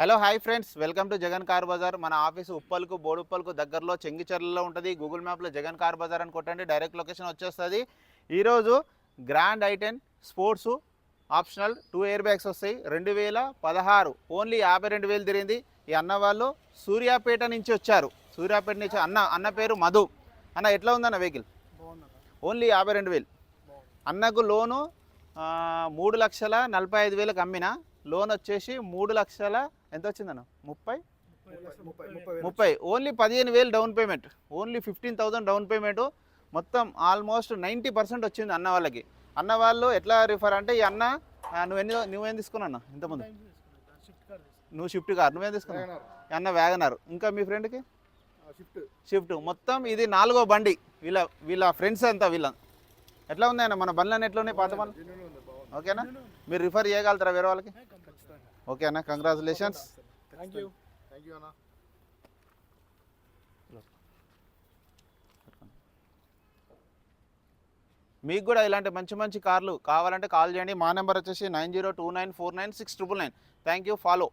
Hello hi friends. Welcome to Jagan car Bazar. మన office ఉప్పల్కు బోడుప్పల్కు దగ్గరలో చెంగిచెర్లలో ఉంటుంది. గూగుల్ మ్యాప్లో జగన్ కార్ బజార్ అని కొట్టండి డైరెక్ట్ లొకేషన్ వచ్చేస్తుంది. ఈరోజు grand i ten sports optional two air bags వస్తాయి. రెండు వేల పదహారు ఓన్లీ యాభై రెండు వేలు తిరిగింది. ఈ అన్న వాళ్ళు సూర్యాపేట నుంచి వచ్చారు. సూర్యాపేట నుంచి అన్న అన్న పేరు మధు. అన్న ఎట్లా ఉందన్న వెహికల్? ఓన్లీ యాభై రెండు వేలు. అన్నకు లోను మూడు లక్షల నలభై ఐదు వేలకు అమ్మినా. లోన్ వచ్చేసి మూడు లక్షల ఎంత వచ్చిందన్న? ముప్పై? ముప్పై ఓన్లీ పదిహేను వేలు down payment. Only fifteen thousand down payment. మొత్తం ఆల్మోస్ట్ నైంటీ పర్సెంట్ వచ్చింది అన్న వాళ్ళకి. అన్న వాళ్ళు ఎట్లా రిఫర్ అంటే ఈ అన్న ఆ, నువ్వు ఎన్ని నువ్వేం తీసుకున్నా అన్న? ఇంతకుముందు నువ్వు షిఫ్ట్ కార్ నువ్వేం తీసుకున్నావు? ఈ అన్న వ్యాగనార్ ఇంకా మీ ఫ్రెండ్కి? షిఫ్ట్. షిఫ్ట్. మొత్తం ఇది నాలుగో బండి. వీళ్ళ వీళ్ళ ఫ్రెండ్స్ అంతా వీళ్ళ. ఎట్లా ఉంది అన్న? మన బండ్లన్నీ ఎట్లా ఉన్నాయి? పాత బండ్లు? ఓకేనా? మీరు రిఫర్ చేయగలుగుతారా వేరే వాళ్ళకి? ఓకే అన్న congratulations thank you thank you అన్న. మీకు కూడా ఇలాంటి మంచి మంచి కార్లు కావాలంటే కాల్ చేయండి. మా నెంబర్ వచ్చేసి nine zero two nine four nine six triple nine. Thank you follow